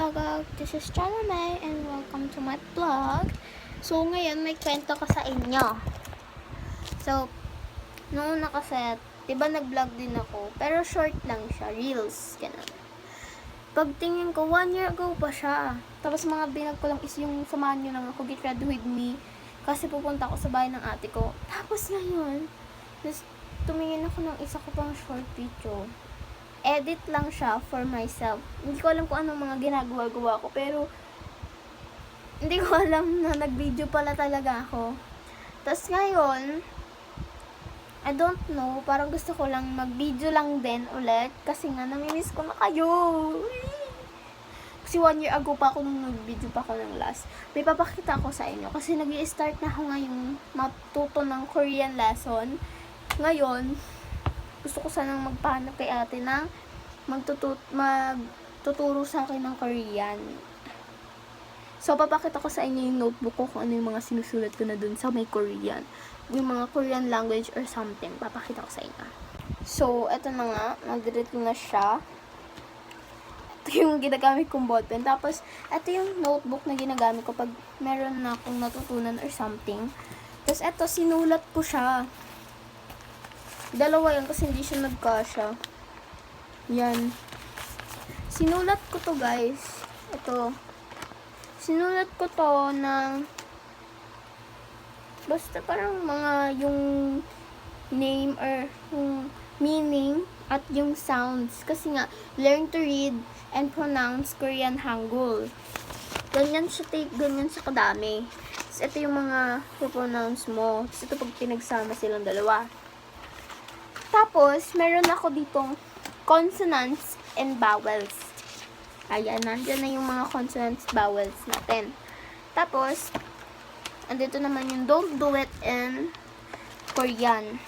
Bagag. This is Chana May and welcome to my vlog. So, ngayon may kwento ko sa inyo. So, noong una kasi, di ba nag-vlog din ako, pero short lang siya, reels, ganun. Pagtingin ko, one year ago pa siya. Tapos mga binag ko lang is yung samahan nyo lang ako, get ready with me. Kasi pupunta ako sa bahay ng ate ko. Tapos ngayon, tumingin ako ng isa ko pang short video. Edit lang siya for myself. Hindi ko alam kung anong mga ginagawa-gawa ko, pero hindi ko alam na nag-video pala talaga ako. Tapos ngayon, I don't know, parang gusto ko lang mag-video lang din ulit kasi nga namimiss ko na kayo. Kasi one year ago pa ako nung nag-video pa ako ng last. May papakita ko sa inyo kasi nag start na ako ngayong matuto ng Korean lesson. Ngayon, gusto ko sanang magpahanap kay ate ng magtutut magtuturo sa akin ng Korean. So, papakita ko sa inyo yung notebook ko kung ano yung mga sinusulat ko na dun sa may Korean. Yung mga Korean language or something. Papakita ko sa inyo. So, eto na nga. Nag-delete na siya. Ito yung ginagamit kong ballpen. Tapos, ito yung notebook na ginagamit ko pag meron na akong natutunan or something. Tapos, eto, sinulat ko siya. Dalawa yan kasi hindi siya nagkasya. Yan. Sinulat ko to guys. Ito. Sinulat ko to ng basta parang mga yung name or yung meaning at yung sounds. Kasi nga, learn to read and pronounce Korean Hangul. Ganyan siya, take, ganyan siya kadami. Tapos, ito yung mga pronounce mo. Tapos, ito pag pinagsama silang dalawa. Tapos, meron ako ditong consonants and vowels. Ayan, nandyan na yung mga consonants, vowels natin. Tapos, andito naman yung don't do it in Korean.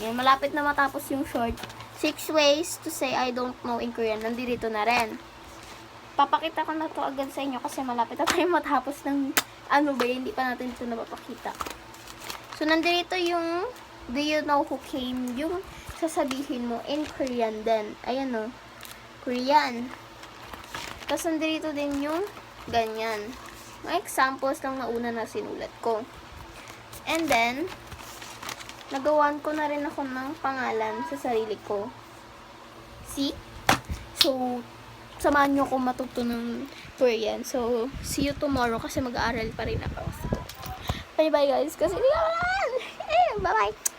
Yan, malapit na matapos yung short. Six ways to say I don't know in Korean. Nandito na rin. Papakita ko na to agad sa inyo kasi malapit na tayo matapos ng ano ba, hindi pa natin ito napapakita. So, nandito yung do you know who came? Yung sasabihin mo in Korean din. Ayan o. Korean. Tapos nandito din yung ganyan. Mga examples lang na una na sinulat ko. And then, nagawan ko na rin ako ng pangalan sa sarili ko. See? So, samahan nyo akong matuto ng Korean. So, see you tomorrow kasi mag-aaral pa rin ako. Bye-bye guys. Kasi hindi ako. Eh, bye-bye.